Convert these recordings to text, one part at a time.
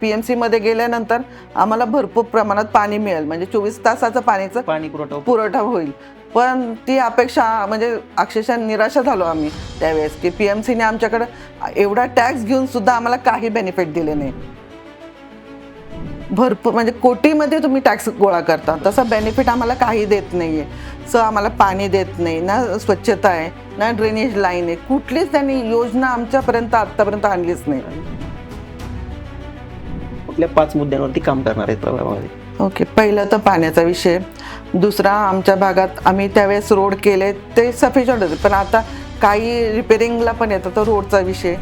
PMC मध्ये गेल्यानंतर आम्हाला भरपूर प्रमाणात पाणी मिळेल. म्हणजे चोवीस तासाचं पाण्याचं पाणी पुरवठा पुरवठा होईल. पण ती अपेक्षा म्हणजे अक्षरशः निराशा झालो आम्ही त्यावेळेस की पी एम सीने आमच्याकडे एवढा टॅक्स घेऊन सुद्धा आम्हाला काही बेनिफिट दिले नाही. भरपूर म्हणजे कोटीमध्ये तुम्ही टॅक्स गोळा करता. तसा बेनिफिट आम्हाला काही देत नाही आहे सो आम्हाला पाणी देत नाही ना स्वच्छता आहे ना ड्रेनेज लाईन आहे. कुठलीच त्यांनी योजना आमच्यापर्यंत आत्तापर्यंत आणलीच नाही. कुठल्या पाच मुद्द्यांवरती काम करणार आहेत प्रभागामध्ये ओके पहिलं तर पाण्याचा विषय. दुसरा आमच्या भागात आम्ही त्यावेळेस रोड केले ते सफिशियंट होते. पण आता काही रिपेरिंगला पण येतं तर रोडचा विषय.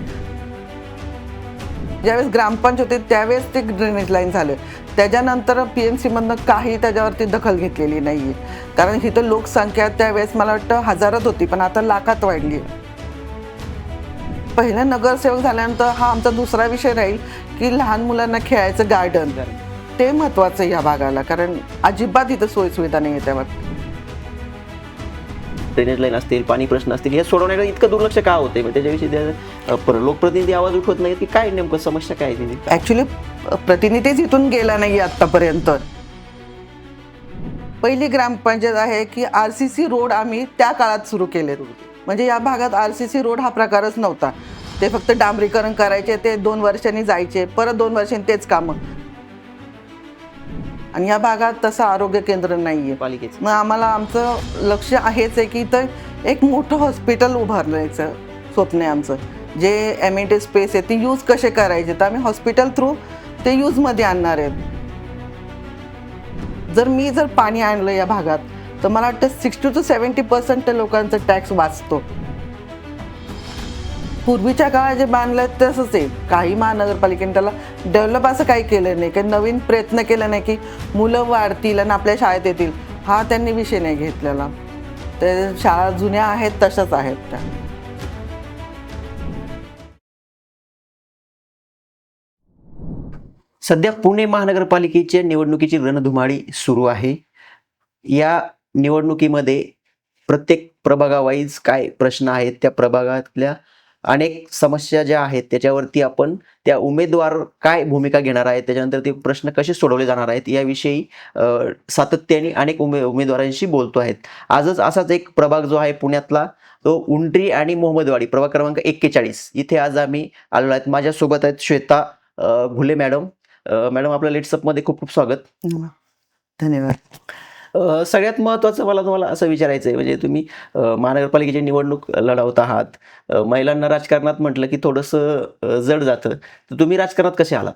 ज्यावेळेस ग्रामपंच होते त्यावेळेस ते ड्रेनेज लाईन झालं. त्याच्यानंतर पी एम सीमधनं काही त्याच्यावरती दखल घेतलेली नाही आहे कारण इथं लोकसंख्या त्यावेळेस मला वाटतं हजारात होती पण आता लाखात वाढली आहे पहिला नगरसेवक झाल्यानंतर हा आमचा दुसरा विषय राहील. की लहान मुलांना खेळायचं गार्डन ते महत्वाचं आहे या भागाला कारण अजिबात इथं सोयीसुविधा नाही आहे त्यावर ड्रेनेज लाईन असतील पाणी प्रश्न असतील हे सोडवण्याकडे इतकं दुर्लक्ष का होते मग त्याच्याविषयी त्या- अ, पर- लोकप्रतिनिधी आवाज उठवत नाहीत की काय नेमकं समस्या काय आहे तिथे? ऍक्च्युली प्रतिनिधीच इथून गेला नाही आतापर्यंत पहिली ग्रामपंचायत आहे की आर सी सी रोड आम्ही त्या काळात सुरू केले म्हणजे या भागात आर सी सी रोड हा प्रकारच नव्हता. ते फक्त डांबरीकरण करायचे ते दोन वर्षांनी जायचे परत दोन वर्षांनी तेच कामं. आणि या भागात तसं आरोग्य केंद्र नाही आहे पालिकेचं. मग आम्हाला आमचं लक्ष आहेच आहे की इथं एक मोठं हॉस्पिटल उभारण्याचं स्वप्न आहे आमचं. जे एम टी स्पेस आहे ती यूज कसे करायचे? तर आम्ही हॉस्पिटल थ्रू ते यूजमध्ये आणणार आहेत जर मी जर पाणी आणलं या भागात तर मला वाटतं सिक्स्टी टू सेवन्टी पर्सेंट लोकांचा टॅक्स वाचतो. पूर्वीच्या काळात जे बांधलं तसंच आहे. काही महानगरपालिकेने त्याला डेव्हलप असं काही केलं नाही काही नवीन प्रयत्न केला नाही की मुलं वाढतील आणि आपल्या शाळेत येतील. हा त्यांनी विषय नाही घेतलेला. ते शाळा जुन्या आहेत तशाच आहेत त्या. सध्या पुणे महानगरपालिकेच्या निवडणुकीची रणधुमाळी सुरू आहे. या निवडणुकीमध्ये प्रत्येक प्रभागावाईज काय प्रश्न आहेत त्या प्रभागातल्या अनेक समस्या ज्या आहेत त्याच्यावरती आपण त्या उमेदवार काय भूमिका घेणार आहेत त्याच्यानंतर ते प्रश्न कसे सोडवले जाणार आहेत याविषयी सातत्याने अनेक उमे उमेदवारांशी बोलतो आहेत. आजच असाच एक प्रभाग जो आहे पुण्यातला तो उंड्री आणि मोहम्मदवाडी प्रभाग क्रमांक एक्केचाळीस. इथे आज आम्ही आलेलो आहेत. माझ्यासोबत आहेत श्वेता घुले मॅडम. मॅडम आपल्या लेट्सअपमध्ये खूप खूप स्वागत. धन्यवाद. सगळ्यात महत्त्वाचं मला तुम्हाला असं विचारायचं आहे म्हणजे तुम्ही महानगरपालिकेची निवडणूक लढवत आहात महिलांना राजकारणात म्हटलं की थोडंसं जड जातं. तर तुम्ही राजकारणात कसे आलात?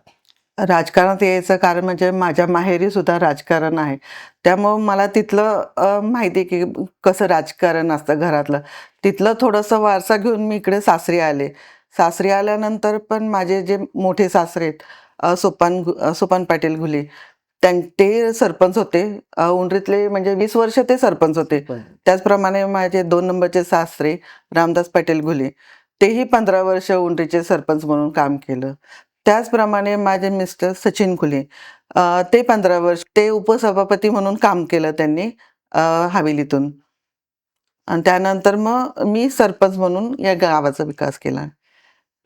राजकारणात यायचं कारण म्हणजे माझ्या माहेरी सुद्धा राजकारण आहे. त्यामुळं मला तिथलं माहिती आहे की कसं राजकारण असतं घरातलं. तिथलं थोडंसं वारसा घेऊन मी इकडे सासरी आले. सासरी आल्यानंतर पण माझे जे मोठे सासरे आहेत सोपान सोपान पाटील घुले त्यां ते सरपंच होते. उंडरीतले म्हणजे वीस वर्ष ते सरपंच होते. त्याचप्रमाणे माझे दोन नंबरचे सासरे रामदास पाटील घुले तेही पंधरा वर्ष उंडरीचे सरपंच म्हणून काम केलं. त्याचप्रमाणे माझे मिस्टर सचिन खुले ते पंधरा वर्ष ते उपसभापती म्हणून काम केलं त्यांनी हवेलीतून. आणि त्यानंतर मग मी सरपंच म्हणून या गावाचा विकास केला.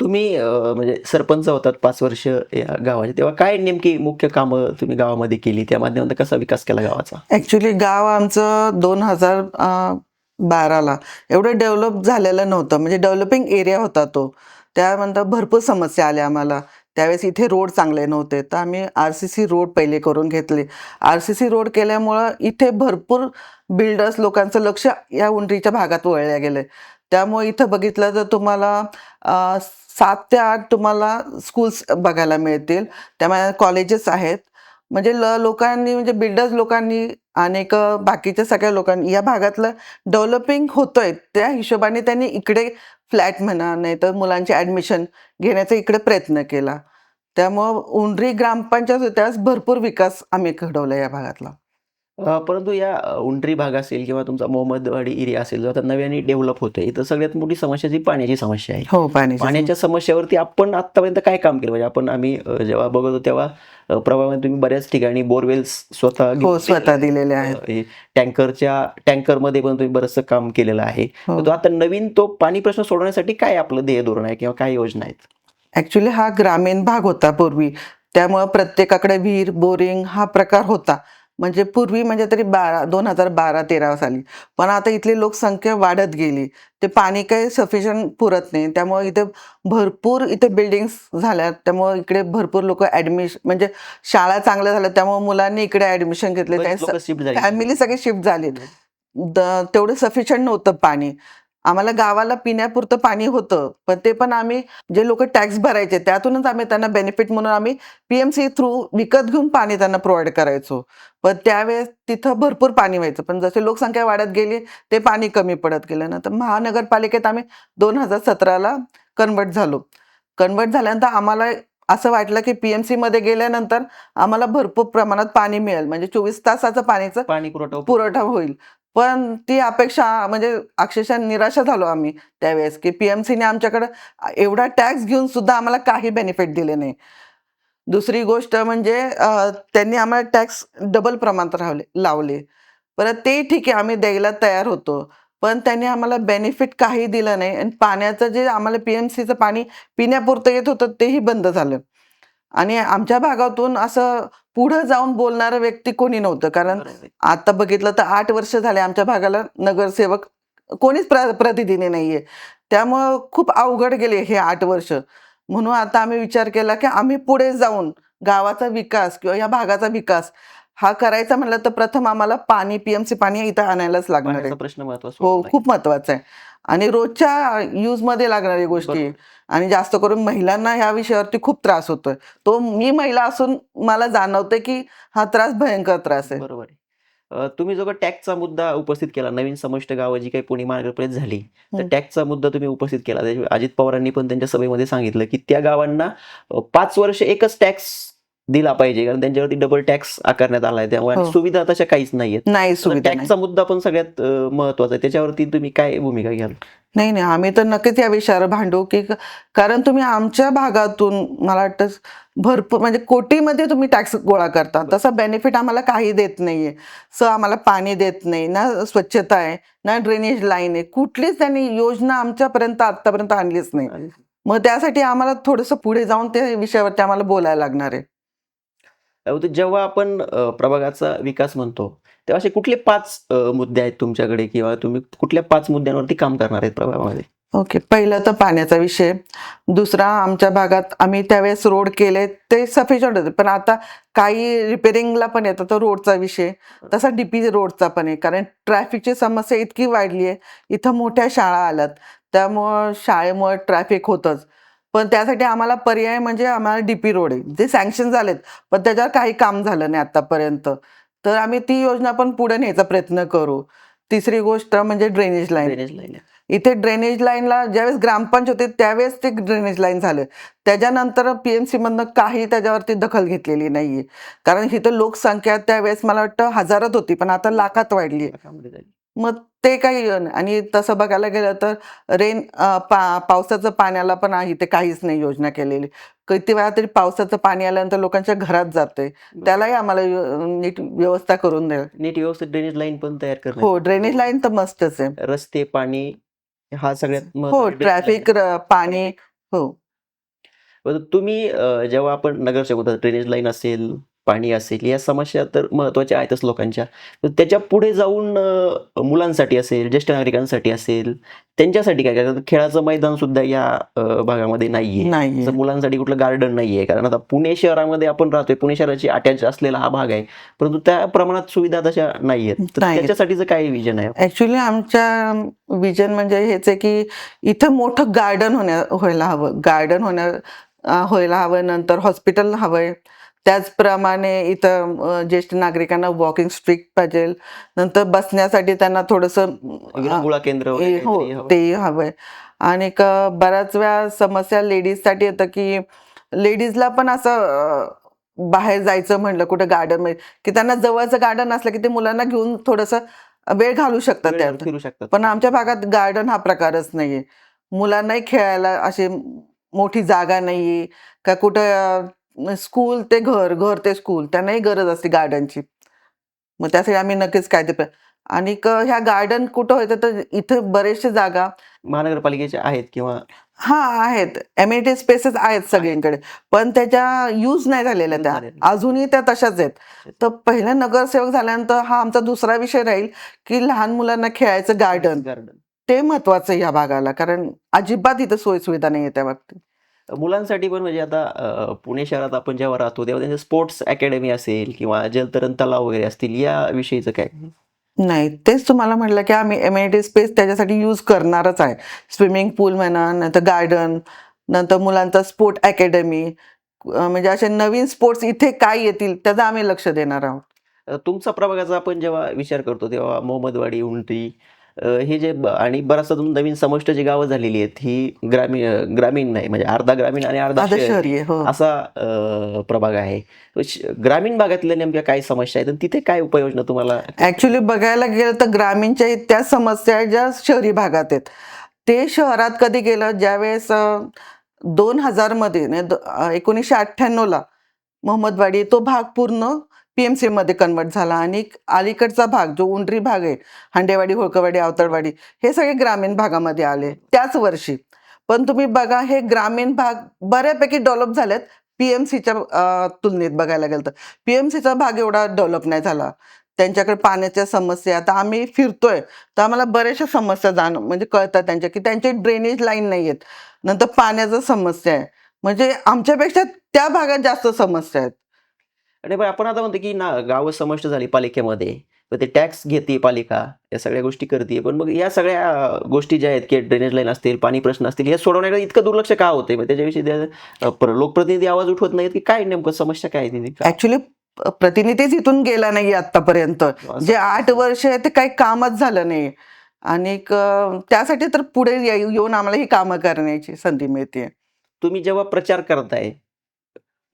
तुम्ही म्हणजे सरपंच होतात पाच वर्ष या गावाचे तेव्हा काय नेमकी मुख्य कामं तुम्ही गावामध्ये केली? त्या माध्यमातून कसा विकास केला गावाचा? ॲक्च्युली गाव आमचं दोन हजार बाराला एवढं डेव्हलप झालेलं नव्हतं. म्हणजे डेव्हलपिंग एरिया होता तो. त्यानंतर भरपूर समस्या आल्या आम्हाला. त्यावेळेस इथे रोड चांगले नव्हते. तर आम्ही आर सी सी रोड पहिले करून घेतले. आर सी सी रोड केल्यामुळं इथे भरपूर बिल्डर्स लोकांचं लक्ष या उंडरीच्या भागात वळल्या गेलं त्यामुळे इथं बघितलं तर तुम्हाला सात ते आठ तुम्हाला स्कूल्स बघायला मिळतील. त्यामुळे कॉलेजेस आहेत. म्हणजे ल लोकांनी म्हणजे बिल्डर्स लोकांनी अनेक बाकीच्या सगळ्या लोकांनी या भागातलं डेव्हलपिंग होतंय त्या हिशोबाने त्यांनी इकडे फ्लॅट म्हणा नाही तर मुलांचे ॲडमिशन घेण्याचा इकडे प्रयत्न केला. त्यामुळं उंडरी ग्रामपंचायत त्यास भरपूर विकास आम्ही घडवला या भागातला. परंतु या उंटरी भाग असेल किंवा तुमचा मोहम्मदवाडी एरिया असेल जो आता नव्याने डेव्हलप होतोय इथं सगळ्यात मोठी समस्या जी पाण्याची समस्या आहे. हो पाणी पाण्याच्या समस्यावरती आपण आतापर्यंत काय काम केलं? म्हणजे आपण आम्ही जेव्हा बघत होतो तेव्हा अ, प्रभागामध्ये तुम्ही बऱ्याच ठिकाणी बोरवेल्स स्वतः हो स्वतः दिलेले आहेत. हे टँकरच्या टँकरमध्ये पण तुम्ही बरंचसं काम केलेलं आहे. हो. तो आता नवीन तो पाणी प्रश्न सोडवण्यासाठी काय आपलं ध्येय धोरण आहे किंवा काय योजना आहेत? ॲक्च्युली हा ग्रामीण भाग होता पूर्वी. त्यामुळं प्रत्येकाकडे विहीर बोरिंग हा प्रकार होता. म्हणजे पूर्वी म्हणजे तरी बारा दोन हजार बारा तेरा साली. पण आता इथली लोकसंख्या वाढत गेली. ते पाणी काही सफिशियंट पुरत नाही. त्यामुळे इथे भरपूर इथे बिल्डिंग्स झाल्या त्यामुळे इकडे भरपूर लोक ॲडमिशन म्हणजे शाळा चांगल्या झाल्या. त्यामुळे मुलांनी इकडे ॲडमिशन घेतले. फॅमिली सगळी शिफ्ट झाली. तेवढं सफिशियंट नव्हतं पाणी. आम्हाला गावाला पिण्यापुरतं पाणी होतं. पण ते पण आम्ही जे लोक टॅक्स भरायचे त्यातूनच आम्ही त्यांना बेनिफिट म्हणून आम्ही पीएमसी थ्रू विकत घेऊन पाणी त्यांना प्रोव्हाइड करायचो. पण त्यावेळेस तिथं भरपूर पाणी व्हायचं. पण जसे लोकसंख्या वाढत गेली ते पाणी कमी पडत गेलं. ना तर महानगरपालिकेत आम्ही दोन हजार सतराला कन्वर्ट झालो. कन्वर्ट झाल्यानंतर आम्हाला असं वाटलं की पीएमसी मध्ये गेल्यानंतर आम्हाला भरपूर प्रमाणात पाणी मिळेल. म्हणजे चोवीस तासाचं पाण्याचं पाणी पुरवठा पुरवठा होईल. पण ती अपेक्षा म्हणजे अक्षरशः निराशा झालो आम्ही त्यावेळेस की पी एम सीने आमच्याकडं एवढा टॅक्स घेऊन सुद्धा आम्हाला काही बेनिफिट दिले नाही. दुसरी गोष्ट म्हणजे त्यांनी आम्हाला टॅक्स डबल प्रमाणात रावले लावले. परत ते ठीक आहे आम्ही द्यायला तयार होतो पण त्यांनी आम्हाला बेनिफिट काही दिलं नाही. आणि पाण्याचं जे आम्हाला पी एम सीचं पाणी पिण्यापुरतं येत होतं तेही बंद झालं. आणि आमच्या भागातून असं पुढं जाऊन बोलणारं व्यक्ती कोणी नव्हतं. कारण आता बघितलं तर आठ वर्ष झाले आमच्या भागाला नगरसेवक कोणीच प्र प्रतिनिधी नाहीये. त्यामुळं खूप अवघड गेले हे आठ वर्ष. म्हणून आता आम्ही विचार केला की आम्ही पुढे जाऊन गावाचा विकास किंवा या भागाचा विकास हा करायचा म्हणलं तर प्रथम आम्हाला पाणी पीएमसी पाणी इथं आणायलाच लागणार आहे. प्रश्न महत्त्वाचा हो. खूप महत्वाचं आहे. आणि रोजच्या यूजमध्ये लागणाऱ्या गोष्टी. आणि जास्त करून महिलांना ह्या विषयावरती खूप त्रास होतोय. तो मी महिला असून मला जाणवतं की हा त्रास भयंकर त्रास आहे. बरोबर तुम्ही जो टॅक्सचा मुद्दा उपस्थित केला नवीन समष्ट गावं जी काही पुणे महानगरपालिकेत झाली तर. टॅक्सचा मुद्दा तुम्ही उपस्थित केला. अजित पवारांनी पण त्यांच्या सभेमध्ये सांगितलं की त्या गावांना पाच वर्ष एकच टॅक्स दिला पाहिजे कारण त्यांच्यावरती डबल टॅक्स आकारण्यात आलाय त्यामुळे आणि हो. सुविधा तशा काहीच नाहीयेत. नाही सुविधा. टॅक्सचा मुद्दा पण सगळ्यात महत्त्वाचा आहे. त्याच्यावरती तुम्ही काय भूमिका घ्याल? नाही नाही. आम्ही तर नक्कीच या विषयावर भांडू की कारण तुम्ही आमच्या भागातून मला वाटतं भरपूर म्हणजे कोटीमध्ये तुम्ही टॅक्स गोळा करता. तसा बेनिफिट आम्हाला काही देत नाहीये. स आम्हाला पाणी देत नाही ना स्वच्छता आहे ना ड्रेनेज लाईन आहे. कुठलीच त्यांनी योजना आमच्यापर्यंत आतापर्यंत आणलीच नाही. मग त्यासाठी आम्हाला थोडंसं पुढे जाऊन त्या विषयावरती आम्हाला बोलायला लागणार आहे. जेव्हा आपण प्रभागाचा विकास म्हणतो तेव्हा असे कुठले पाच मुद्दे आहेत तुमच्याकडे किंवा तुम्ही कुठल्या पाच मुद्द्यांवरती काम करणार आहेत प्रभागामध्ये? ओके. पहिलं तर पाण्याचा विषय. दुसरा आमच्या भागात आम्ही त्यावेळेस रोड केले ते सफिशियंट होते. पण आता काही रिपेरिंगला पण येतं तर रोडचा विषय. तसा डीपी रोडचा पण आहे कारण ट्रॅफिकची समस्या इतकी वाढली आहे. इथं मोठ्या शाळा आल्यात. त्यामुळं शाळेमुळे ट्रॅफिक होतंच. पण त्यासाठी आम्हाला पर्याय म्हणजे आम्हाला डीपी रोड आहे. जे सँक्शन झालेत पण त्याच्यावर काही काम झालं नाही आतापर्यंत. तर आम्ही ती योजना पण पुढे न्यायचा प्रयत्न करू. तिसरी गोष्ट म्हणजे ड्रेनेज लाईन ड्रेनेज लाईन इथे ड्रेनेज लाईनला ज्यावेळेस ग्रामपंचायत होते त्यावेळेस ते ड्रेनेज लाईन झालं. त्याच्यानंतर पीएमसी मधनं काही त्याच्यावरती दखल घेतलेली नाहीये. कारण इथं लोकसंख्या त्यावेळेस मला वाटतं हजारात होती पण आता लाखात वाढली मग ते काही आणि तसं बघायला गेलं तर रेन पा पावसाचं पाण्याला पण आहे इथे काहीच नाही योजना केलेली. किती वेळा तरी पावसाचं पाणी आल्यानंतर लोकांच्या घरात जाते. त्यालाही आम्हाला नीट व्यवस्था करून द्या. नीट व्यवस्थित ड्रेनेज लाईन पण तयार करणं हो ड्रेनेज लाईन तर मस्तच आहे. रस्ते पाणी हा सगळ्यात हो ट्रॅफिक. पाणी हो. तुम्ही जेव्हा आपण नगरसेवक ड्रेनेज लाईन असेल पाणी असेल या समस्या तर महत्त्वाच्या आहेतच लोकांच्या. तर त्याच्या पुढे जाऊन मुलांसाठी असेल ज्येष्ठ नागरिकांसाठी असेल त्यांच्यासाठी काय कारण खेळाचं मैदान सुद्धा या भागामध्ये नाहीये. तर मुलांसाठी कुठलं गार्डन नाहीये. कारण आता पुणे शहरामध्ये आपण राहतोय पुणे शहराची अटॅच असलेला हा भाग आहे. परंतु त्या प्रमाणात सुविधा तशा नाहीयेत. त्याच्यासाठीचं काय विजन आहे? ऍक्च्युली आमच्या विजन म्हणजे हेच आहे की इथं मोठं गार्डन होण्या व्हायला हवं. गार्डन होण्या व्हायला हवं नंतर हॉस्पिटल हवंय. त्याचप्रमाणे इथं ज्येष्ठ नागरिकांना वॉकिंग स्ट्रीट पाहिजे. नंतर बसण्यासाठी त्यांना थोडंसं केंद्र हो. ते हवंय. आणि बऱ्याच वेळा समस्या लेडीजसाठी येतं की लेडीजला पण असं बाहेर जायचं म्हणलं कुठं गार्डनमध्ये की त्यांना जवळचं गार्डन असलं की ते मुलांना घेऊन थोडंसं वेळ घालू शकतात त्यात फिरू शकतात. पण आमच्या भागात गार्डन हा प्रकारच नाहीये. मुलांनाही खेळायला अशी मोठी जागा नाहीये. का कुठं स्कूल ते घर घर ते स्कूल त्यांनाही गरज असते गार्डनची मग त्यासाठी आम्ही नक्कीच काय ते आणि ह्या गार्डन कुठं होतं तर इथं बरेचसे जागा महानगरपालिकेच्या आहेत किंवा हा आहेत. एम्युनिटी स्पेसेस आहेत सगळीकडे. पण त्याच्या यूज नाही झालेल्या त्या. अजूनही त्या तशाच आहेत. तर पहिला नगरसेवक झाल्यानंतर हा आमचा दुसरा विषय राहील की लहान मुलांना खेळायचं गार्डन गार्डन ते महत्वाचं आहे या भागाला. कारण अजिबात इथं सोयी सुविधा नाही आहे त्या बाबतीत. मुलांसाठी पण म्हणजे आता पुणे शहरात आपण जेव्हा राहतो तेव्हा त्यांचे स्पोर्ट्स अकॅडमी असेल किंवा जलतरण तलाव वगैरे असतील या विषयीचं काय? नाही तेच तुम्हाला म्हटलं की आम्ही एम्युनिटी स्पेस त्याच्यासाठी यूज करणारच आहे. स्विमिंग पूल म्हणा नंतर गार्डन नंतर मुलांचा स्पोर्ट अकॅडमी म्हणजे असे नवीन स्पोर्ट्स इथे काय येतील त्याचं आम्ही लक्ष देणार आहोत. तुमचा प्रभागाचा आपण जेव्हा विचार करतो तेव्हा मोहम्मदवाडी उंटी हे जे ब- आणि बराचसा नवीन समष्ट जी गावं झालेली आहेत ही ग्रामीण ग्रामीण नाही म्हणजे अर्धा ग्रामीण आणि अर्धा शहरी. हो. असा प्रभाग आहे. ग्रामीण भागातल्या नेमक्या काय समस्या आहेत आणि तिथे काय उपाययोजना तुम्हाला? ऍक्च्युली बघायला गेलं तर ग्रामीणच्या त्या समस्या आहेत ज्या शहरी भागात आहेत. ते शहरात कधी गेलं? ज्यावेळेस दोन हजारमध्ये एकोणीसशे अठ्ठ्याण्णवला मोहम्मदवाडी तो भाग पूर्ण पी एम सीमध्ये कन्वर्ट झाला आणि अलीकडचा भाग जो उंडरी भाग आहे हांडेवाडी होळकवाडी आवतळवाडी हे सगळे ग्रामीण भागामध्ये आले त्याच वर्षी. पण तुम्ही बघा हे ग्रामीण भाग बऱ्यापैकी डेव्हलप झालेत सीच्या तुलनेत बघायला गेलं तर. पी एम सीचा भाग एवढा डेव्हलप नाही झाला. त्यांच्याकडे पाण्याच्या समस्या आता आम्ही फिरतोय. तर आम्हाला बऱ्याचशा समस्या जाण म्हणजे कळतात त्यांच्या की त्यांचे ड्रेनेज लाईन नाही आहेत. नंतर पाण्याचा समस्या आहे. म्हणजे आमच्यापेक्षा त्या भागात जास्त समस्या आहेत. आणि पण आपण आता म्हणतो की ना गावं समष्ट झाली पालिकेमध्ये तर ते टॅक्स घेते पालिका या सगळ्या गोष्टी करते. पण मग या सगळ्या गोष्टी ज्या आहेत की ड्रेनेज लाईन असतील पाणी प्रश्न असतील हे सोडवण्याकडे इतकं दुर्लक्ष का होते मग त्याच्याविषयी लोकप्रतिनिधी आवाज उठवत नाहीत की काय नेमकं समस्या काय तिथे ऍक्च्युली प्रतिनिधीच इथून गेला नाही आतापर्यंत. जे आठ वर्ष आहे ते काही कामच झालं नाही. आणि त्यासाठी तर पुढे येऊन आम्हाला ही कामं करण्याची संधी मिळते तुम्ही जेव्हा प्रचार करताय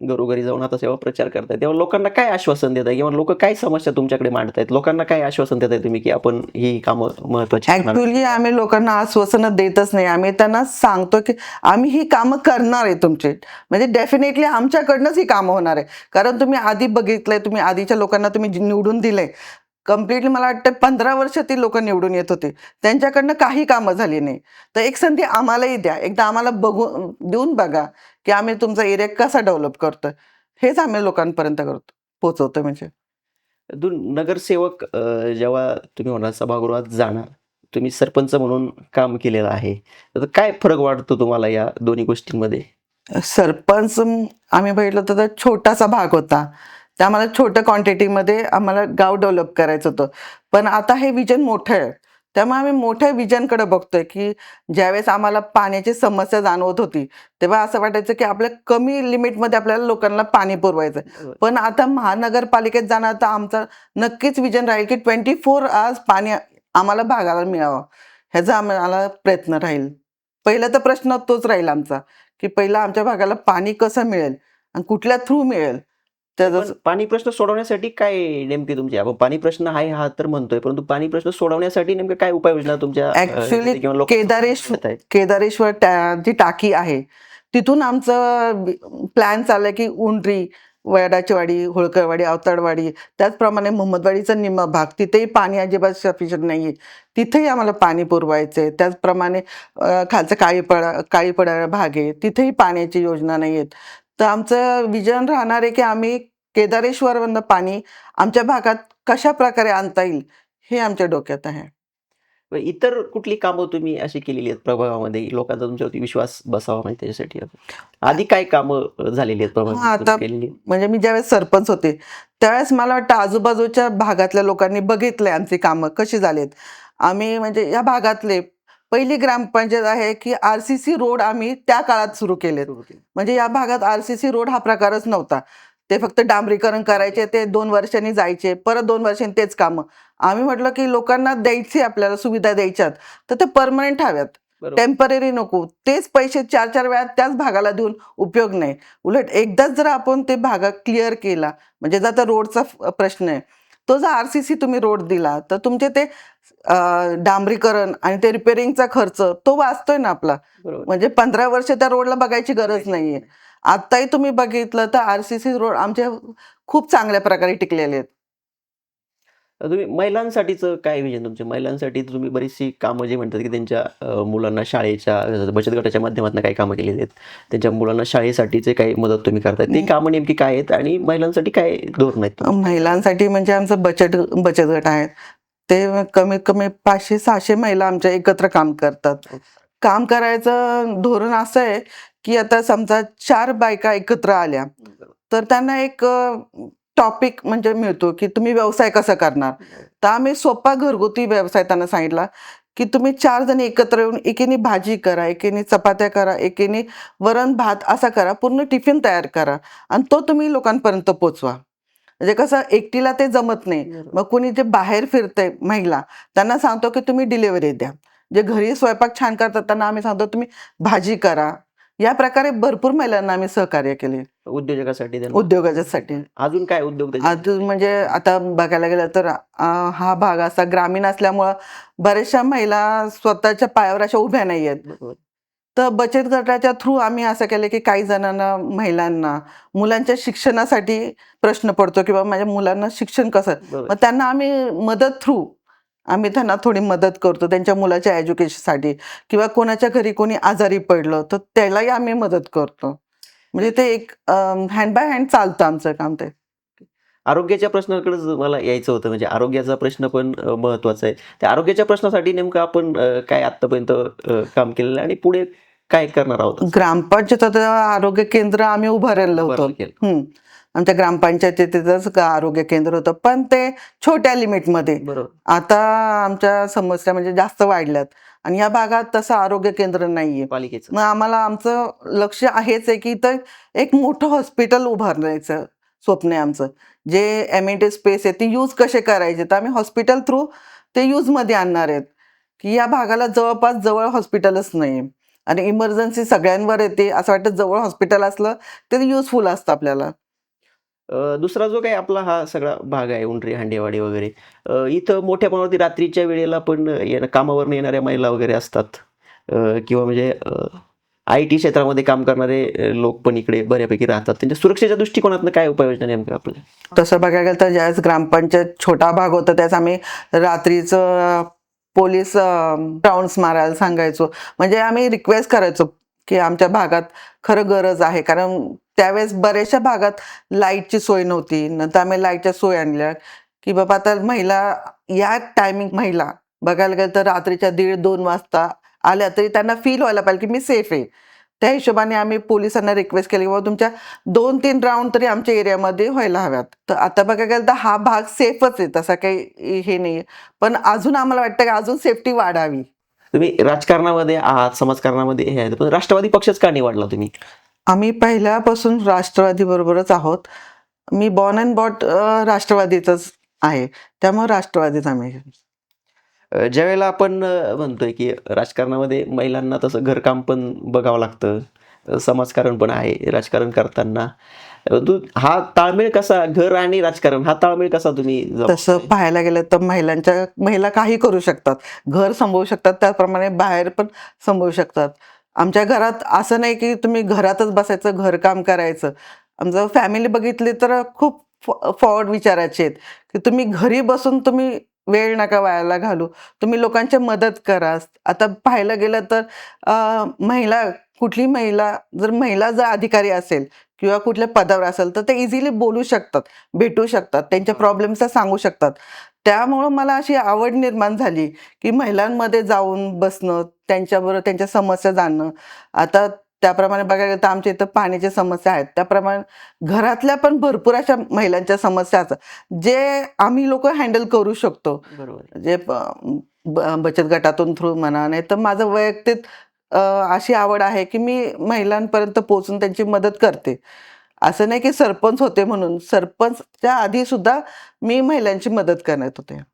घरोघरी जाऊन आता सेवा प्रचार करताय तेव्हा लोकांना काय आश्वासन देताय? किंवा लोक काय समस्या तुमच्याकडे मांडतायत? लोकांना काय आश्वासन देताय तुम्ही की आपण ही कामं महत्वाची ऍक्च्युली आम्ही लोकांना आश्वासन देतच नाही. आम्ही त्यांना सांगतो की आम्ही ही कामं करणार आहे तुमचे. म्हणजे डेफिनेटली आमच्याकडनंच ही कामं होणार आहे. कारण तुम्ही आधी बघितलंय तुम्ही आधीच्या लोकांना तुम्ही निवडून दिलंय. कम्प्लिटली मला वाटतं पंधरा वर्ष ती लोक निवडून येत होते. त्यांच्याकडनं काही कामं झाली नाही. तर एक संधी आम्हालाही द्या. एकदा आम्हाला बघून देऊन बघा की आम्ही तुमचा एरिया कसा डेव्हलप करतोय. हेच आम्ही लोकांपर्यंत करतो पोचवतो म्हणजे. दोन नगरसेवक जेव्हा तुम्ही होणार सभागृहात जाणार तुम्ही सरपंच म्हणून काम केलेलं आहे. तर काय फरक वाटतो तुम्हाला या दोन्ही गोष्टींमध्ये? सरपंच आम्ही बघितलं तर छोटासा भाग होता. त्या आम्हाला छोट्या क्वांटिटीमध्ये आम्हाला गाव डेव्हलप करायचं होतं. पण आता हे विजन मोठं आहे. त्यामुळे आम्ही मोठ्या विजनकडे बघतोय की ज्यावेळेस आम्हाला पाण्याची समस्या जाणवत होती तेव्हा असं वाटायचं की आपल्या कमी लिमिटमध्ये आपल्याला लोकांना पाणी पुरवायचं. पण आता महानगरपालिकेत जाणार तर आमचं नक्कीच विजन राहील की ट्वेंटी फोर आवर्स पाणी आम्हाला भागाला मिळावं. ह्याचा आम्हाला प्रयत्न राहील. पहिला तर प्रश्न तोच राहील आमचा की पहिला आमच्या भागाला पाणी कसं मिळेल? आणि कुठल्या थ्रू मिळेल? पण पाणी प्रश्न सोडवण्यासाठी काय नेमके तुमचे? आपण पाणी प्रश्न आहे हा तर म्हणतोय परंतु पाणी प्रश्न सोडवण्यासाठी नेमके काय उपाययोजना तुमच्या अ, Actually, किंवा लोकांना केदारेश्वर- आहेत? केदारेश्वर टॅ- जी टाकी आहे तिथून आमचं प्लॅन चाललंय की उंडरी वडाची वाडी होळकरवाडी अवताडवाडी त्याचप्रमाणे मोहम्मदवाडीचा निम्मा भाग तिथेही पाणी अजिबात सफिशियंट नाही आहे तिथेही आम्हाला पाणी पुरवायचं आहे त्याचप्रमाणे अं, खालचं काळीपडा काळीपडा भाग आहे तिथेही पाण्याची योजना नाही आहेत तर आमचं विजन राहणार आहे की आम्ही केदारेश्वरमधनं पाणी आमच्या भागात कशा प्रकारे आणता येईल हे आमच्या डोक्यात आहे. व इतर कुठली कामं तुम्ही अशी केलेली आहेत प्रभागामध्ये? लोकांचा तुमच्यावरती विश्वास बसावा म्हणजे त्याच्यासाठी आधी काय कामं झालेली आहेत आता-? म्हणजे मी ज्यावेळेस सरपंच होते त्यावेळेस मला वाटतं आजूबाजूच्या भागातल्या लोकांनी बघितलंय आमची कामं कशी झालीत. आम्ही म्हणजे या भागातले पहिली ग्रामपंचायत आहे की आर सी सी रोड आम्ही त्या काळात सुरू केलेत. म्हणजे या भागात आर सी सी रोड हा प्रकारच नव्हता. ते फक्त डांबरीकरण करायचे ते दोन वर्षांनी जायचे परत दोन वर्षांनी तेच कामं. आम्ही म्हटलं की लोकांना द्यायची आपल्याला सुविधा द्यायच्यात तर ते परमनंट हव्यात. टेंपररी नको. तेच पैसे चार चार वेळा त्याच भागाला देऊन उपयोग नाही. उलट एकदाच जर आपण ते भाग क्लिअर केला म्हणजे जर आता रोडचा प्रश्न आहे तो जर आर सी सी तुम्ही रोड दिला तर तुमचे ते डांबरीकरण आणि ते रिपेअरिंगचा खर्च तो वाचतोय ना आपला. म्हणजे पंधरा वर्ष त्या रोडला बघायची गरज नाहीये. आत्ताही तुम्ही बघितलं तर आर सी सी रोड आमचे खूप चांगल्या प्रकारे टिकलेले आहेत. तुम्ही महिलांसाठीचं काय विजन तुमचे? महिलांसाठी तुम्ही बरीचशी कामं जे म्हणतात की त्यांच्या मुलांना शाळेच्या बचत गटाच्या माध्यमातून काही कामं केलेली आहेत. त्यांच्या मुलांना शाळेसाठीचे काही मदत तुम्ही करताय. ती कामं नेमकी काय आहेत आणि महिलांसाठी काय धोरण आहेत? महिलांसाठी म्हणजे आमचं बचत बचत गट आहे ते कमीत कमी पाचशे सहाशे महिला आमच्या एकत्र काम करतात. काम करायचं धोरण असं आहे की आता समजा चार बायका एकत्र आल्या तर त्यांना एक टॉपिक म्हणजे मिळतो की तुम्ही व्यवसाय कसा करणार. तर आम्ही सोपा घरगुती व्यवसाय त्यांना सांगितला की तुम्ही चार जण एकत्र येऊन एकीने भाजी करा एकीने चपात्या करा एकीने वरण भात असा करा पूर्ण टिफिन तयार करा आणि तो तुम्ही लोकांपर्यंत पोचवा. म्हणजे कसं एकटीला ते जमत नाही. मग कुणी जे बाहेर फिरतंय महिला त्यांना सांगतो की तुम्ही डिलिव्हरी द्या. जे घरी स्वयंपाक छान करतात त्यांना आम्ही सांगतो तुम्ही भाजी करा. या प्रकारे भरपूर महिलांना आम्ही सहकार्य केले उद्योजकासाठी त्यांना. उद्योगाच्यासाठी अजून काय उद्योग त्याचे? अजून म्हणजे आता बघायला गेलं तर अं, हा भाग असा ग्रामीण असल्यामुळं बऱ्याचशा महिला स्वतःच्या पायावर अशा उभ्या नाही आहेत बरोबर. तर बचत गटाच्या थ्रू आम्ही असं केलं की काही जणांना महिलांना मुलांच्या शिक्षणासाठी प्रश्न पडतो किंवा माझ्या मुलांना शिक्षण कसं बरोबर. मग त्यांना आम्ही मदत थ्रू आम्ही त्यांना थोडी मदत करतो त्यांच्या मुलाच्या एज्युकेशनसाठी किंवा कोणाच्या घरी कोणी आजारी पडलं तर त्यालाही आम्ही मदत करतो. म्हणजे ते एक हँड बाय हँड चालतं आमचं काम ते. आरोग्याच्या प्रश्नाकडेच मला यायचं होतं म्हणजे आरोग्याचा प्रश्न पण महत्त्वाचा आहे. त्या आरोग्याच्या प्रश्नासाठी नेमकं आपण काय आतापर्यंत काम केलेलं आणि पुढे काय करणार आहोत? ग्रामपंचायत आरोग्य केंद्र आम्ही होतं. हम्म. आमच्या ग्रामपंचायतीतच का आरोग्य केंद्र होतं पण ते छोट्या लिमिटमध्ये. बरोबर. आता आमच्या समस्या म्हणजे जास्त वाढल्यात. आणि या भागात तसं आरोग्य केंद्र नाहीये. पालिकेचं. मग आम्हाला आमचं लक्ष आहेच आहे की इथं एक मोठं हॉस्पिटल उभारण्याचं स्वप्न आहे आमचं. जे एम ए टी स्पेस आहे ती यूज कसे करायचे? तर आम्ही हॉस्पिटल थ्रू ते यूजमध्ये आणणार आहेत. की या भागाला जवळपास जवळ हॉस्पिटलच नाही आणि इमर्जन्सी सगळ्यांवर येते असं वाटतं जवळ हॉस्पिटल असलं तर युजफुल असतं आपल्याला. दुसरा जो काही आपला हा सगळा भाग आहे उंडरी हांडेवाडी वगैरे इथं मोठ्या प्रमाणावरती रात्रीच्या वेळेला पण येणं कामावरून येणाऱ्या महिला वगैरे असतात. किंवा म्हणजे आय टी क्षेत्रामध्ये काम करणारे लोक पण इकडे बऱ्यापैकी राहतात. त्यांच्या सुरक्षेच्या दृष्टिकोनातून काय उपाययोजना नेमकं आपल्या? तसं बघायला गेलं तर ज्यावेळेस ग्रामपंचायत छोटा भाग होता त्याच आम्ही रात्रीचं पोलीस राऊंड्स मारायला सांगायचो. म्हणजे आम्ही रिक्वेस्ट करायचो की आमच्या भागात खरं गरज आहे. कारण त्यावेळेस बऱ्याचशा भागात लाईटची सोय नव्हती. नंतर आम्ही लाईटच्या सोय आणल्या की बाबा आता महिला या टायमिंग महिला बघायला गेलं तर रात्रीच्या दीड दोन वाजता आल्या तरी त्यांना फील व्हायला पाहिजे की मी सेफ आहे. त्या हिशोबाने आम्ही पोलिसांना रिक्वेस्ट केली बाबा तुमच्या दोन तीन राऊंड तरी आमच्या एरियामध्ये व्हायला हव्यात. तर आता बघायला गेलं तर हा भाग सेफच आहे तसा काही हे नाही पण अजून आम्हाला वाटतं की अजून सेफ्टी वाढावी. तुम्ही राजकारणामध्ये आहात समाजकारणामध्ये हे आहेत पण राष्ट्रवादी पक्षच का निवडला तुम्ही? आम्ही पहिल्यापासून राष्ट्रवादी बरोबरच आहोत. मी बॉर्न अँड बॉट राष्ट्रवादीतच आहे. त्यामुळे राष्ट्रवादीच आम्ही. ज्यावेळेला आपण म्हणतोय की राजकारणामध्ये महिलांना तसं घरकाम पण बघावं लागतं. समाजकारण पण आहे राजकारण करताना. तू हा ताळमेळ कसा घर आणि राजकारण हा ताळमेळ कसा तुम्ही? तसं पाहायला गेलं तर महिलांच्या महिला काही करू शकतात. घर संभवू शकतात त्याप्रमाणे बाहेर पण संभवू शकतात. आमच्या घरात असं नाही की तुम्ही घरातच बसायचं घरकाम करायचं. आमचं फॅमिली बघितली तर खूप फॉरवर्ड विचाराचे आहेत. की तुम्ही घरी बसून तुम्ही वेळ नका वायाला घालू. तुम्ही लोकांची मदत करा. आता पाहायला गेलं तर महिला कुठली महिला जर महिला जर अधिकारी असेल किंवा कुठल्या पदावर असेल तर ते इझिली बोलू शकतात भेटू शकतात त्यांच्या प्रॉब्लेम्सचा सांगू शकतात. त्यामुळं मला अशी आवड निर्माण झाली की महिलांमध्ये जाऊन बसणं त्यांच्याबरोबर त्यांच्या समस्या जाणणं. आता त्याप्रमाणे बघायला गेलं तर आमच्या इथं पाण्याच्या समस्या आहेत. त्याप्रमाणे घरातल्या पण भरपूर अशा महिलांच्या समस्या असतात. जे आम्ही लोक हँडल करू शकतो. बरोबर. जे बचत गटातून थ्रू म्हणा नाही तर माझं वैयक्तिक अशी आवड आहे की मी महिलांपर्यंत पोहोचून त्यांची मदत करते. असं नाही की सरपंच होते म्हणून. सरपंचच्या आधी सुद्धा मी महिलांची मदत करण्यात होते.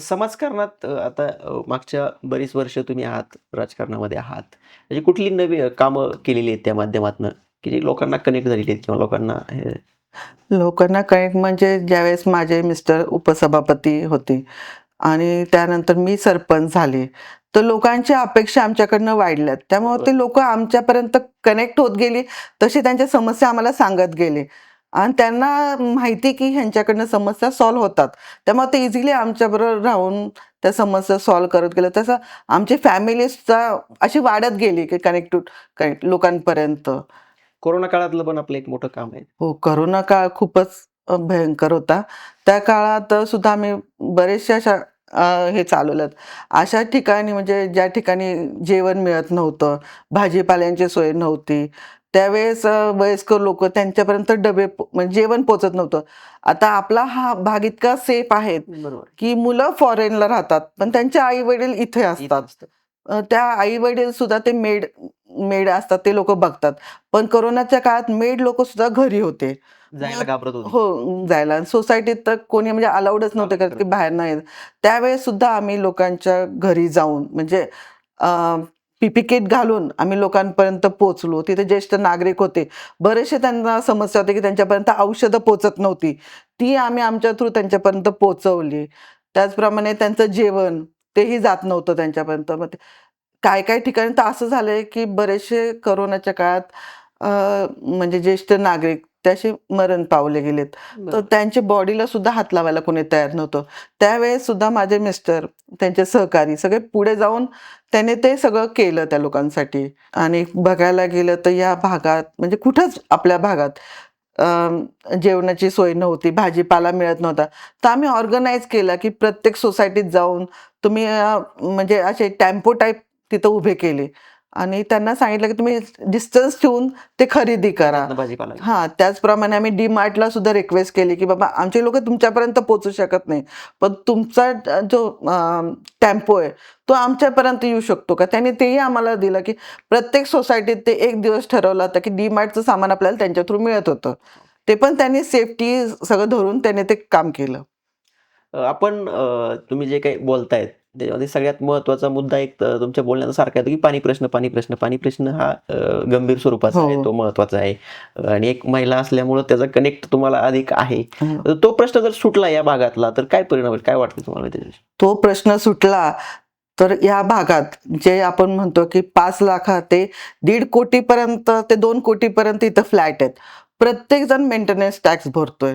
समाजकारणात आता मागच्या बरीच वर्ष तुम्ही आहात राजकारणामध्ये आहात. म्हणजे कुठली नवी कामं केलेली आहेत त्या माध्यमातून? की जी लोकांना कनेक्ट झालेली आहेत किंवा लोकांना हे- लोकांना कनेक्ट म्हणजे ज्यावेळेस माझे मिस्टर उपसभापती होते आणि त्यानंतर मी सरपंच झाले. तर लोकांची अपेक्षा आमच्याकडनं वाढल्यात. त्यामुळे ते लोक आमच्यापर्यंत कनेक्ट होत गेली तशी त्यांच्या समस्या आम्हाला सांगत गेले. आणि त्यांना माहिती की ह्यांच्याकडनं समस्या सॉल्व्ह होतात. त्यामुळे ते इझिली आमच्याबरोबर राहून त्या समस्या सॉल्व्ह करत गेलं. तसं आमची फॅमिलीजचा अशी वाढत गेली की कनेक्ट कनेक्ट लोकांपर्यंत. कोरोना काळातलं पण आपलं एक मोठं काम आहे. हो करोना काळ खूपच भयंकर होता. त्या काळात सुद्धा आम्ही बरेचशा अशा हे चालवल्यात अशा ठिकाणी म्हणजे ज्या ठिकाणी जेवण मिळत नव्हतं भाजीपाल्यांची सोय नव्हती त्यावेळेस वयस्कर लोक त्यांच्यापर्यंत डबे म्हणजे जेवण पोचत नव्हतं. आता आपला हा भाग इतका सेफ आहे बरोबर. की मुलं फॉरेनला राहतात पण त्यांचे आई वडील इथे असतात. त्या आई वडील सुद्धा ते मेड मेड असतात ते लोक बघतात. पण कोरोनाच्या काळात मेड लोक सुद्धा घरी होते. जायला घाबरत होते. हो जायला. सोसायटीत तर कोणी म्हणजे अलाउडच नव्हते करत की बाहेर नाही. त्यावेळेस सुद्धा आम्ही लोकांच्या घरी जाऊन म्हणजे पीपी किट घालून आम्ही लोकांपर्यंत पोचलो तिथे ज्येष्ठ नागरिक होते. बरेचसे त्यांना समस्या होती की त्यांच्यापर्यंत औषधं पोचत नव्हती. ती आम्ही आमच्या थ्रू त्यांच्यापर्यंत पोचवली त्याचप्रमाणे त्यांचं जेवण तेही जात नव्हतं त्यांच्यापर्यंत. मग काय काय ठिकाणी तर असं झालंय की बरेचसे करोनाच्या काळात म्हणजे ज्येष्ठ नागरिक त्याशी मरण पावले गेलेत. तर त्यांच्या बॉडीला सुद्धा हात लावायला कोणी तयार नव्हतं. त्यावेळेस सुद्धा माझे मिस्टर त्यांचे सहकारी सगळे पुढे जाऊन त्याने ते सगळं केलं त्या लोकांसाठी. आणि बघायला गेलं तर या भागात म्हणजे कुठंच आपल्या भागात जेवणाची सोय नव्हती भाजीपाला मिळत नव्हता. तर आम्ही ऑर्गनाईज केलं की प्रत्येक सोसायटीत जाऊन तुम्ही म्हणजे असे टॅम्पो टाईप तिथं उभे केले. आणि त्यांना सांगितलं की तुम्ही डिस्टन्स ठेवून ते खरेदी करा. भाजीपाला हां त्याचप्रमाणे आम्ही डी मार्टला सुद्धा रिक्वेस्ट केली की बाबा आमचे लोक तुमच्यापर्यंत पोचू शकत नाही. पण तुमचा ज- टेम्पो आहे तो आमच्यापर्यंत येऊ शकतो का? त्यांनी तेही आम्हाला दिलं की प्रत्येक सोसायटीत ते एक दिवस ठरवलं होतं की डी मार्टचं सामान आपल्याला त्यांच्या थ्रू मिळत होतं. ते पण त्यांनी सेफ्टी सगळं धरून त्याने ते काम केलं. आपण तुम्ही जे काही बोलतायत त्याच्यामध्ये सगळ्यात महत्त्वाचा मुद्दा एक तुमच्या बोलण्याचा सारखा येतो की पाणी प्रश्न पाणी प्रश्न. पाणी प्रश्न हा गंभीर स्वरूपाचा आहे हो. तो महत्त्वाचा आहे. आणि एक महिला असल्यामुळं त्याचा कनेक्ट तुम्हाला अधिक आहे. तो प्रश्न जर सुटला या भागातला तर काय परिणाम काय वाटतं तुम्हाला तो प्रश्न सुटला तर या भागात जे आपण म्हणतो की पाच लाखा ते दीड कोटीपर्यंत ते दोन कोटीपर्यंत इथं फ्लॅट आहेत. प्रत्येक जण मेंटेनन्स टॅक्स भरतोय.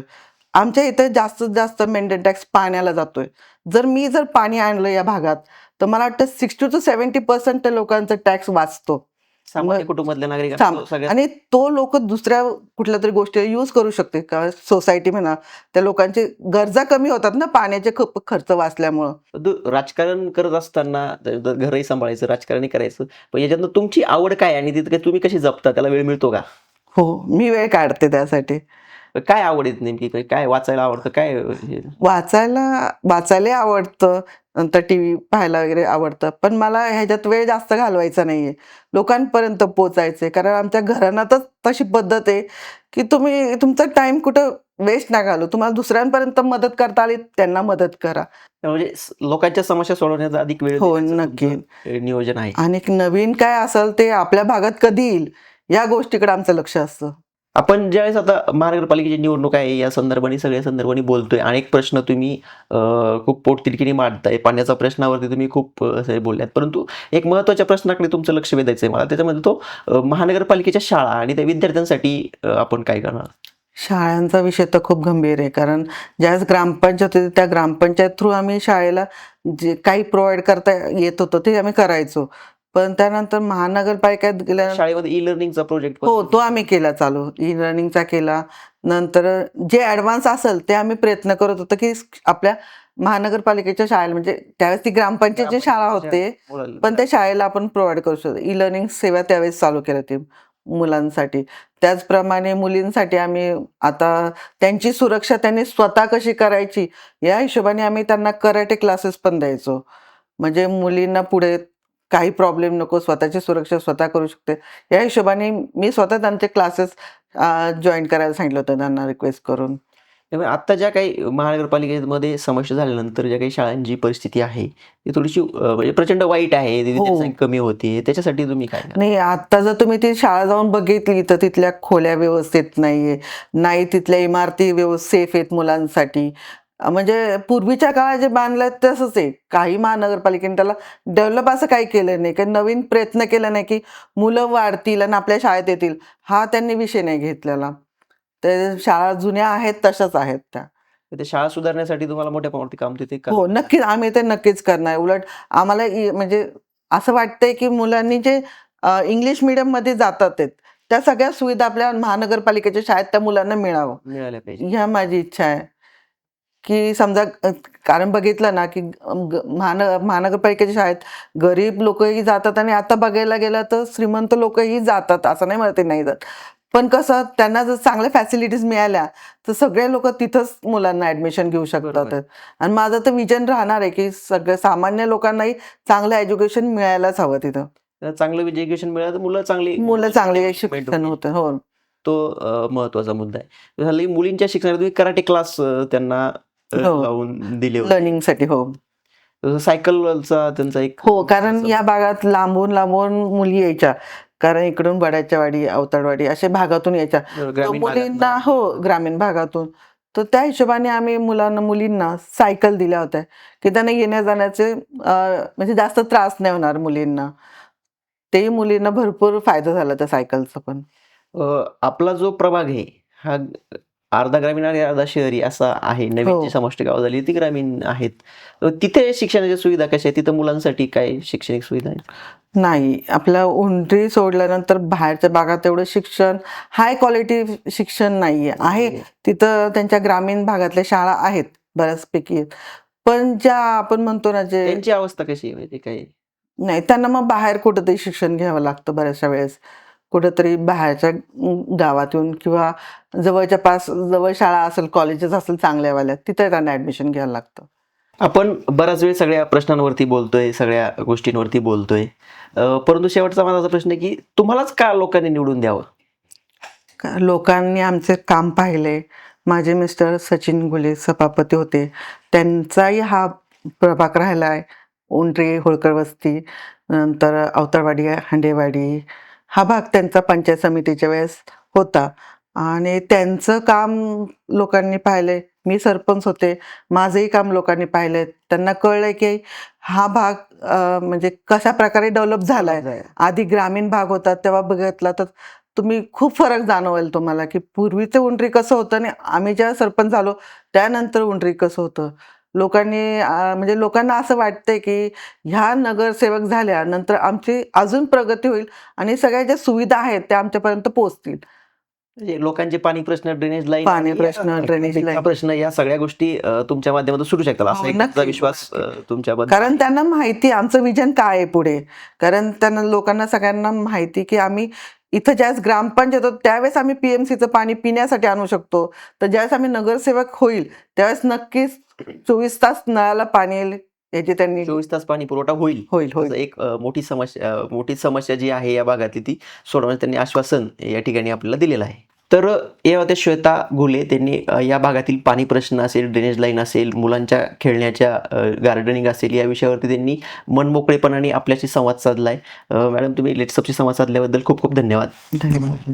आमच्या इथे जास्तीत जास्त मेंटेन टॅक्स पाण्याला जातोय. जर मी जर पाणी आणलं या भागात तर मला वाटतं सिक्स्टी टू सेव्हन्टी पर्सेंट लोकांचा टॅक्स वाचतो. कुटुंबातल्या सगळ्यात आणि तो लोक दुसऱ्या कुठल्या तरी गोष्टी यूज करू शकते. का सोसायटी म्हणा त्या लोकांची गरजा कमी होतात ना पाण्याचे खूप खर्च वाचल्यामुळं. राजकारण करत असताना घरही सांभाळायचं राजकारणही करायचं पण याच्यातनं तुमची आवड काय आणि तिथे तुम्ही कशी जपता? त्याला वेळ मिळतो का? हो मी वेळ काढते त्यासाठी. काय आवड येत नेमकी काय- वाचायला आवडतं? काय? वाचायला वाचायला आवडतं. नंतर टी व्ही पाहायला वगैरे आवडतं. पण मला ह्याच्यात वेळ जास्त घालवायचा नाहीये. लोकांपर्यंत पोचायचे कारण आमच्या घराण्यातच तशी पद्धत आहे की तुम्ही तुमचा टाइम कुठं वेस्ट ना घालू तुम्हाला दुसऱ्यांपर्यंत मदत करता आली त्यांना मदत करा. म्हणजे लोकांच्या समस्या सोडवण्याचा अधिक वेळ हो, नक्की. नियोजन आहे. आणि एक नवीन काय असेल ते आपल्या भागात कधी येईल या गोष्टीकडे आमचं लक्ष असतं. आपण ज्यावेळेस आता महानगरपालिकेची निवडणूक आहे या संदर्भाने सगळ्या संदर्भाने बोलतोय. अनेक प्रश्न तुम्ही खूप पोटतिडकीने मांडताय. पाण्याच्या प्रश्नावरती तुम्ही खूप असे बोलल्यात. परंतु एक महत्त्वाच्या प्रश्नाकडे तुमचं लक्ष वेधायचं आहे मला. त्याच्यामध्ये तो महानगरपालिकेच्या शाळा आणि त्या विद्यार्थ्यांसाठी आपण काय करणार? शाळांचा विषय तर खूप गंभीर आहे. कारण ज्यावेळेस ग्रामपंचायत होती त्या ग्रामपंचायत थ्रू आम्ही शाळेला जे काही प्रोव्हाइड करता येत होतं ते आम्ही करायचो. पण त्यानंतर महानगरपालिकेत गेल्या शाळेमध्ये ई लर्निंगचा प्रोजेक्ट हो तो आम्ही केला चालू. ई लर्निंगचा केला. नंतर जे ॲडव्हान्स असेल ते आम्ही प्रयत्न करत होतो की आपल्या महानगरपालिकेच्या शाळेला म्हणजे त्यावेळेस ती ग्रामपंचायतची शाळा होते पण त्या शाळेला आपण प्रोव्हाइड करू शकतो. ई लर्निंग सेवा त्यावेळेस चालू केल्या होती मुलांसाठी. त्याचप्रमाणे मुलींसाठी आम्ही आता त्यांची सुरक्षा त्यांनी स्वतः कशी करायची या हिशोबाने आम्ही त्यांना कराटे क्लासेस पण द्यायचो. म्हणजे मुलींना पुढे काही प्रॉब्लेम नको स्वतःची सुरक्षा स्वतः करू शकते. या हिशोबाने मी स्वतः त्यांचे क्लासेस जॉईन करायला सांगितलं होतं त्यांना रिक्वेस्ट करून. त्यामुळे आता ज्या काही महानगरपालिकेमध्ये समस्या झाल्यानंतर ज्या काही शाळांची परिस्थिती आहे ती थोडीशी म्हणजे प्रचंड वाईट आहे संख्या कमी होते. त्याच्यासाठी तुम्ही काय? नाही आता जर तुम्ही ती शाळा जाऊन बघितली तर तिथल्या खोल्या व्यवस्थित नाहीये. नाही तिथल्या इमारती व्यवस्थित सेफ आहेत मुलांसाठी. म्हणजे पूर्वीच्या काळात जे बांधलं तसंच आहे. काही महानगरपालिकेने त्याला डेव्हलप असं काही केलं नाही. काही नवीन प्रयत्न केला नाही की मुलं वाढतील आणि आपल्या शाळेत येतील. हा त्यांनी विषय नाही घेतलेला. ते शाळा जुन्या आहेत तशाच आहेत त्या. ते शाळा सुधारण्यासाठी तुम्हाला मोठ्या प्रमाणात काम करा- हो नक्कीच. आम्ही ते नक्कीच करणार. उलट आम्हाला म्हणजे असं वाटतंय की मुलांनी जे इंग्लिश medium मध्ये जातात त्या सगळ्या सुविधा आपल्या महानगरपालिकेच्या शाळेत त्या मुलांना मिळावं. मिळाल्या पाहिजे. ह्या माझी इच्छा आहे. की समजा कारण बघितलं ना की महान महानगरपालिकेच्या शाळेत गरीब लोकही जातात आणि आता बघायला गेलं तर श्रीमंत लोकही जातात असं नाही म्हणत नाही जात पण कसं त्यांना जर चांगल्या फॅसिलिटीज मिळाल्या तर सगळे लोक तिथंच मुलांना ऍडमिशन घेऊ शकतात. आणि माझं तर विजन राहणार आहे की सगळ्या सामान्य लोकांनाही चांगलं एज्युकेशन मिळायलाच हवं तिथं चांगलं एज्युकेशन मिळालं तर मुलं चांगली मुलं चांगले शिक्षण होते. हो तो महत्त्वाचा मुद्दा आहे झालं मुलींच्या शिक्षणात कराटे क्लास त्यांना. लावून दिले होते. लर्निंगसाठी हो. सायकलचा त्यांचा एक हो कारण या भागात लांबून लांबून मुली यायच्या. कारण इकडून बड्याच्या वाडी अवताडवाडी अशा भागातून यायच्या. मुलींना. हो ग्रामीण भागातून. तर त्या हिशोबाने आम्ही मुलांना मुलींना सायकल दिल्या होत्या. की त्यांना येण्या जाण्याचे म्हणजे जास्त त्रास नाही होणार मुलींना. तेही मुलींना भरपूर फायदा झाला त्या सायकलचा पण. आपला जो प्रभाग आहे हा अर्धा ग्रामीण आणि अर्धा शहरी असा आहे. नवीन हो. जी समष्टी गाव झाली ती ग्रामीण आहेत. तिथे शिक्षणाच्या सुविधा कशा आहेत? तिथं मुलांसाठी काय शैक्षणिक सुविधा नाही. आपल्या उंटरी सोडल्यानंतर बाहेरच्या भागात एवढं शिक्षण हाय क्वालिटी शिक्षण नाहीये. आहे. तिथं त्यांच्या ग्रामीण भागातल्या शाळा आहेत बऱ्याचपैकी. पण ज्या आपण म्हणतो ना जे त्यांची अवस्था कशी आहे काय? नाही त्यांना मग बाहेर कुठंतरी शिक्षण घ्यावं लागतं बऱ्याचशा वेळेस. कुठंतरी बाहेरच्या अं, गावात येऊन किंवा जवळच्या पास जवळ शाळा असेल कॉलेजेस असेल चांगल्यावाल्या तिथे त्यांना ऍडमिशन घ्यायला लागतं. आपण बराच वेळ सगळ्या प्रश्नांवरती बोलतोय सगळ्या गोष्टींवरती बोलतोय. परंतु शेवटचा माझा प्रश्न आहे की तुम्हालाच का लोकांनी निवडून द्यावं? लोकांनी आमचे काम पाहिले. माझे मिस्टर सचिन गुले सभापती होते. त्यांचाही हा प्रभाग राहिला आहे उंटरी होळकर वस्ती नंतर अवतारवाडी हांडेवाडी हा भाग त्यांचा पंचायत समितीच्या वेळेस होता. आणि त्यांचं काम लोकांनी पाहिले मी सरपंच होते. माझंही काम लोकांनी पाहिले त्यांना कळलं की हा भाग म्हणजे कशा प्रकारे डेव्हलप झालाय. आधी ग्रामीण भाग होता तेव्हा बघितला तर तुम्ही खूप फरक जाणवेल तुम्हाला की पूर्वीचं उंटरी कसं होतं आणि आम्ही जेव्हा सरपंच झालो त्यानंतर उंटरी कसं होतं. लोकांनी म्हणजे लोकांना असं वाटतंय की ह्या नगरसेवक झाल्यानंतर आमची अजून प्रगती होईल आणि सगळ्या ज्या सुविधा आहेत त्या आमच्यापर्यंत पोहोचतील. म्हणजे लोकांचे पाणी प्रश्न ड्रेनेज लाईन पाणी प्रश्न, drainage line. प्रश्न या सगळ्या गोष्टी तुमच्या माध्यमातून सुटू शकतात. हो, विश्वास तुमच्याबद्दल कारण त्यांना माहिती आमचं विजन काय आहे पुढे? कारण त्यांना लोकांना सगळ्यांना माहिती की आम्ही इथं ज्यावेळेस ग्रामपंचायत होतो त्यावेळेस आम्ही पीएमसीचं पाणी पिण्यासाठी आणू शकतो. तर ज्यावेळेस आम्ही नगरसेवक होईल त्यावेळेस नक्कीच चोवीस तास नळाला पाणी येईल याची त्यांनी चोवीस तास पाणी पुरवठा होईल. होईल होईल. एक मोठी समस्या मोठी समस्या जी आहे या भागातली ती सोडवण्याचं त्यांनी आश्वासन या ठिकाणी आपल्याला दिलेलं आहे. तर या होत्या श्वेता घुले त्यांनी या भागातील पाणी प्रश्न असेल ड्रेनेज लाईन असेल मुलांच्या खेळण्याच्या गार्डनिंग असेल या विषयावरती त्यांनी मनमोकळेपणाने आपल्याशी संवाद साधलाय. अ, मॅडम तुम्ही लेट्सअपशी संवाद साधल्याबद्दल खूप खूप धन्यवाद. धन्यवाद.